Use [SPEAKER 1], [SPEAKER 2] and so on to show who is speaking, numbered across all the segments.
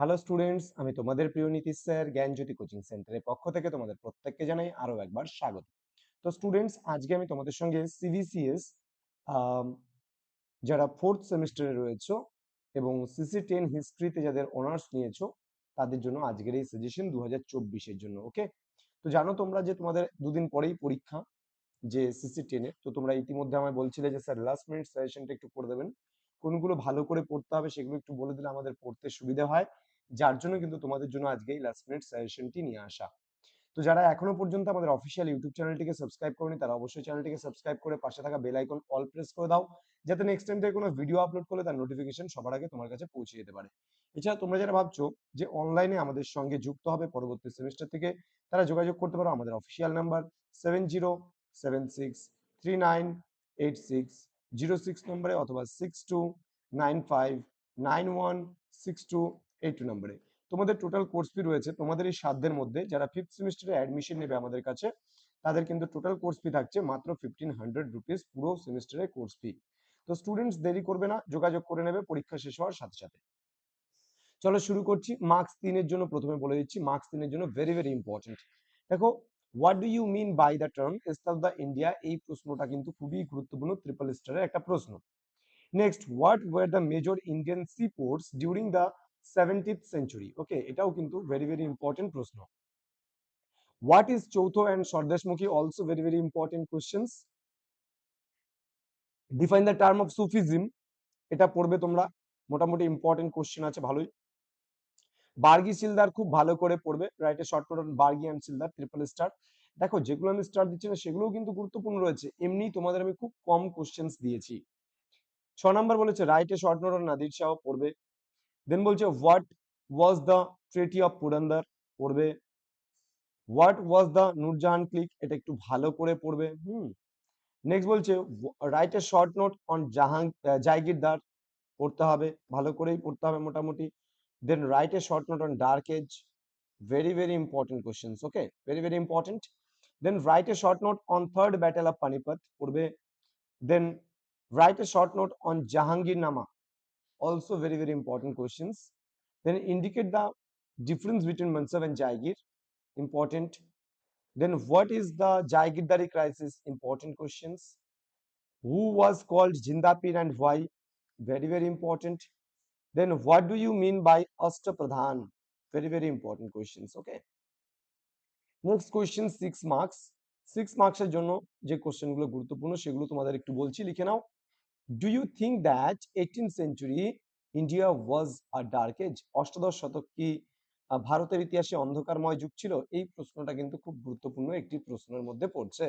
[SPEAKER 1] Hello students আমি তোমাদের প্রিয় নীতিশ স্যার, জ্ঞানজ্যোতি কোচিং সেন্টারের পক্ষ থেকে তোমাদের প্রত্যেককে জানাই আরও একবার স্বাগত। তো স্টুডেন্টস আজকে আমি তোমাদের সঙ্গে সিবিসিএস যারা ফোর্থ সেমিস্টারে রয়েছে এবং সিসি টেন হিস্ট্রিতে যাদের অনার্স নিয়েছো, তাদের জন্য আজকের এই সাজেশন দু হাজার চব্বিশের জন্য ওকে তো জানো তোমরা যে তোমাদের দুদিন পরেই পরীক্ষা যে সিসি টেনের তো তোমরা ইতিমধ্যে আমায় বলছিলে যে, স্যার লাস্ট মিনিট সাজেশনটা একটু করে দেবেন। কোনগুলো ভালো করে পড়তে হবে সেগুলো একটু বলে দিলে আমাদের পড়তে সুবিধা হয়। যার জন্য কিন্তু তোমাদের জন্য আজকে এই লাস্ট মিনিট সাজেশনটি নিয়ে আসা। তো যারা এখনও পর্যন্ত আমাদের অফিসিয়াল ইউটিউব চ্যানেলটিকে সাবস্ক্রাইব করেনি, তারা অবশ্যই চ্যানেলটিকে সাবস্ক্রাইব করে পাশে থাকা বেল আইকন অল প্রেস করে দাও, যাতে নেক্সট টাইম থেকে কোনো ভিডিও আপলোড করলে তার নোটিফিকেশন সবার আগে তোমার কাছে পৌঁছে যেতে পারে। এছাড়া তোমরা যারা ভাবছ যে অনলাইনে আমাদের সঙ্গে যুক্ত হবে পরবর্তী সেমিস্টার থেকে, তারা যোগাযোগ করতে পারো আমাদের official number seven zero seven six three nine eight six zero six নম্বরে অথবা six two nine five nine one six two eight two নম্বরে তোমাদের টোটাল কোর্স ফি রয়েছে তোমাদের এই সাধ্যের মধ্যে, যারা ফিফথ সেমিস্টারে অ্যাডমিশন নেবে আমাদের কাছে, তাদের কিন্তু টোটাল কোর্স ফি থাকছে মাত্র ফিফটিন হান্ড্রেড রুপিস পুরো সেমিস্টারের কোর্স ফি তো স্টুডেন্টস দেরি করবে না, যোগাযোগ করে নেবে, পরীক্ষা শেষ হওয়ার সাথে সাথে। চলো শুরু করছি মার্কস তিনের জন্য প্রথমে বলে দিচ্ছি মার্কস তিনের জন্য ভেরি ভেরি ইম্পর্টেন্ট দেখো what do you mean by the term star the India এই প্রশ্নটা কিন্তু খুবই গুরুত্বপূর্ণ ট্রিপল স্টারের একটা প্রশ্ন। Next what were the major Indian sea ports during the seventeenth century okay এটাও কিন্তু ভেরি ভেরি ইম্পর্টেন্ট প্রশ্ন. What is chauth and স্বদেশমুখী also very very important questions define the term of Sufism এটা পড়বে তোমরা। মোটামুটি ইম্পর্টেন্ট কোশ্চেন আছে, ভালোই। বার্গি সিলদার খুব ভালো করে পড়বে। Write a short note bargir and siladar triple star দেখো, যেগুলো আমি স্টার দিচ্ছি না, সেগুলোও কিন্তু গুরুত্বপূর্ণ রয়েছে। এমনি তোমাদের আমি খুব কম কোশ্চেন্স দিয়েছি। ছ নম্বর বলেছে রাইটে শর্ট নোট নাদির শাহ পড়বে। দেন বলছে what was the treaty of Purandar পড়বে। What was the Nurjahan clique এটা একটু ভালো করে পড়বে। হুম। নেক্সট বলছে write a short note on Jahan jagirdar পড়তে হবে, ভালো করেই পড়তে হবে মোটামুটি। Then write a short note on dark age very very important questions okay very very important then write a short note on third battle of panipat পড়বে। Then a short note on jahangir nama also very very important questions then indicate the difference between mansab and jaigir important then what is the jaigirdari crisis important questions who was called jindapir and why very very important then what do you mean by astapradhan very very important questions okay next question 6 marks 6 marks এর জন্য যে question গুলো গুরুত্বপূর্ণ সেগুলো তোমাদের একটু বলছি লিখে নাও Do you think that eighteen century India was a dark age অষ্টাদশ শতক কি ভারতের ইতিহাসে অন্ধকারময় যুগ ছিল? এই প্রশ্নটা কিন্তু খুব গুরুত্বপূর্ণ একটি প্রশ্নের মধ্যে পড়ছে।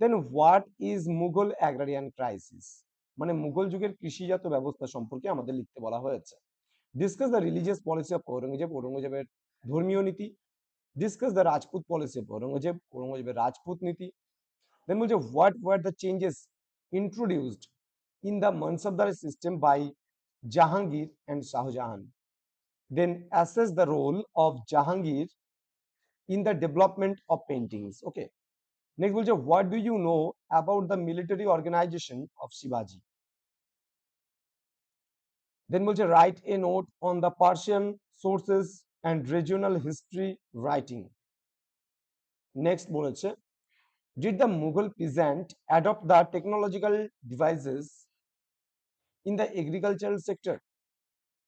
[SPEAKER 1] Then what is Mughal agrarian crisis মানে মুঘল যুগের কৃষিজাত ব্যবস্থা সম্পর্কে আমাদের লিখতে বলা হয়েছে। Discuss the religious policy of Aurangzeb ঔরঙ্গজেবের ধর্মীয় নীতি। Discuss the Rajput policy of Aurangzeb ঔরঙ্গজেবের Rajput নীতি। দেন বলছে what were the changes introduced the mansabdari system by Jahangir and Shahjahan then assess the role of Jahangir in the development of paintings okay next বলছে what do you know about the military organisation of শিবাজি then বলছে write a note on the Persian sources and regional history writing next বলেছে did the Mughal peasant adopt the technological devices in the agricultural sector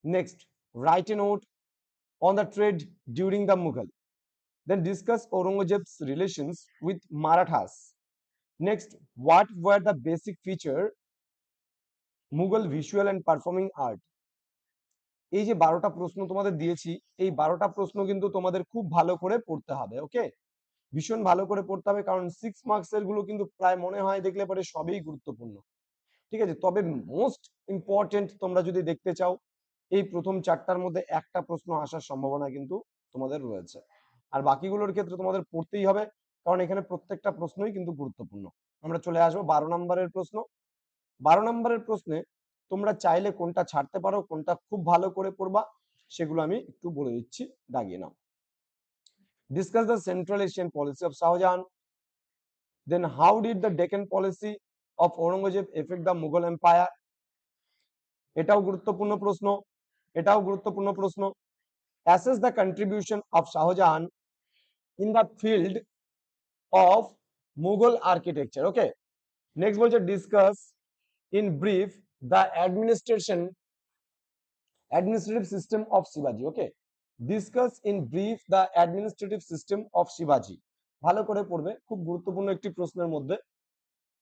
[SPEAKER 1] next write a note on the trade during the Mughal then discuss Aurangzeb's relations with Marathas. Next, what were the basic feature Mughal visual and performing art এই যে বারোটা প্রশ্ন তোমাদের দিয়েছি এই বারোটা প্রশ্ন কিন্তু তোমাদের খুব ভালো করে পড়তে হবে ওকে? ভীষণ ভালো করে পড়তে হবে কারণ সিক্স মার্কস এরগুলো কিন্তু প্রায় মনে হয় দেখলে পরে সবই গুরুত্বপূর্ণ। ঠিক আছে? তবে মোস্ট ইম্পর্টেন্ট তোমরা যদি দেখতে চাও, এই প্রথম চারটার মধ্যে একটা প্রশ্ন আসার সম্ভাবনা কিন্তু তোমাদের রয়েছে। আর বাকিগুলোর ক্ষেত্রে তোমাদের পড়তেই হবে, কারণ এখানে প্রত্যেকটা প্রশ্নই কিন্তু গুরুত্বপূর্ণ। আমরা চলে আসব বারো নম্বরের প্রশ্ন। বারো নম্বরের প্রশ্নে তোমরা চাইলে কোনটা ছাড়তে পারো, কোনটা খুব ভালো করে পড়বা, সেগুলো আমি একটু বলে দিচ্ছি, দাগিয়ে নাও। Discuss the central Asian policy of Shahjahan then how did the ডেকেন policy of Aurangzeb effect the Mughal empire এটাও গুরুত্বপূর্ণ প্রশ্ন, এটাও গুরুত্বপূর্ণ প্রশ্ন। Assess the contribution of Shahjahan in the field of Mughal architecture okay next বলছে discuss in brief the administration administrative system of শিবাজি ওকে discuss in brief the administrative system of শিবাজি ভালো করে পড়বে, খুব গুরুত্বপূর্ণ একটি প্রশ্নের মধ্যে।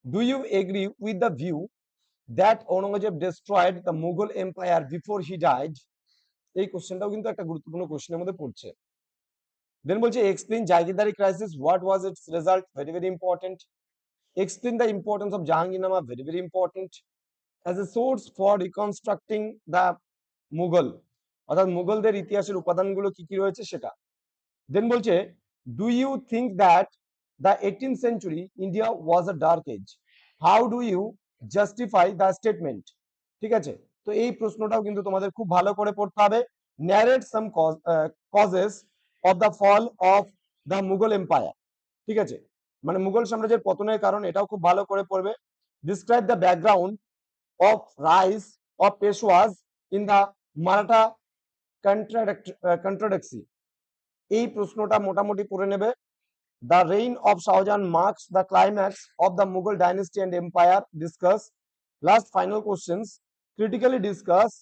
[SPEAKER 1] Do you agree with the view that Aurangzeb destroyed the Mughal empire before he died এই কোশ্চেনটাও কিন্তু একটা গুরুত্বপূর্ণ কোশ্চেনের মধ্যে পড়ছে। দেন বলছে explain jagirdari crisis what was its result very very important explain the importance of Jahangirnama very very important as a source for reconstructing the Mughal অর্থাৎ মুঘলদের ইতিহাসের উপাদানগুলো কি কি রয়েছে সেটা। দেন বলছে do you think that the eighteen century India was a dark age how do you justify the statement ঠিক আছে? তো এই প্রশ্নটাও কিন্তু তোমাদের খুব ভালো করে পড়তে হবে। Narrate some causes of the fall of the Mughal empire ঠিক আছে? মানে মুঘল সাম্রাজ্যের পতনের কারণ এটাও খুব ভালো করে পড়বে। Describe the background of rise of Peshwas in the Maratha কন্ট্রাডাক্সি এই প্রশ্নটা মোটামুটি পড়ে নেবে। The reign of Shahjahan marks the climax of the Mughal dynasty and empire discuss last final questions critically discuss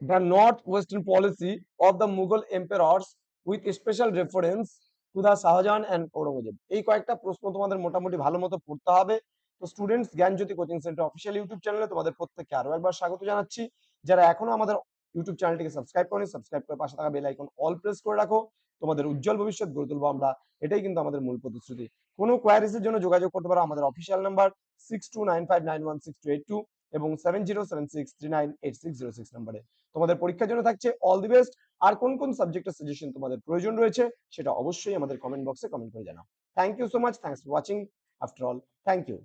[SPEAKER 1] the north-western policy of the Mughal emperors with special reference to the Shahjahan and Aurangzeb. এই কয়েকটা প্রশ্ন তোমাদের মোটামুটি ভালো মতো পড়তে হবে। তো students Gyanjyoti coaching centre official YouTube চ্যানেলে তোমাদের প্রত্যেককে আরও একবার স্বাগত জানাচ্ছি। যারা এখনও আমাদের ইউটিউব চ্যানেলটিকে সাবস্ক্রাইব করেনি সাবস্ক্রাইব করে পাশে থাকা বেল আইকন অল প্রেস করে রাখো। তোমাদের উজ্জ্বল ভবিষ্যৎ গড়ে তুলবো আমরা। এটাই কিন্তু আমাদের মূল প্রতিশ্রুতি। কোনো কোয়ারিজের জন্য যোগাযোগ করতে পারো আমাদের official number six two nine five nine one six two eight two এবং seven zero seven six three nine eight six zero six নাম্বারে তোমাদের পরীক্ষার জন্য থাকছে অল দি বেস্ট আর কোন কোন সাবজেক্টের সাজেশন তোমাদের প্রয়োজন রয়েছে, সেটা অবশ্যই আমাদের কমেন্ট বক্সে কমেন্ট করে জানাও। Thank you so much thanks for watching after all thank you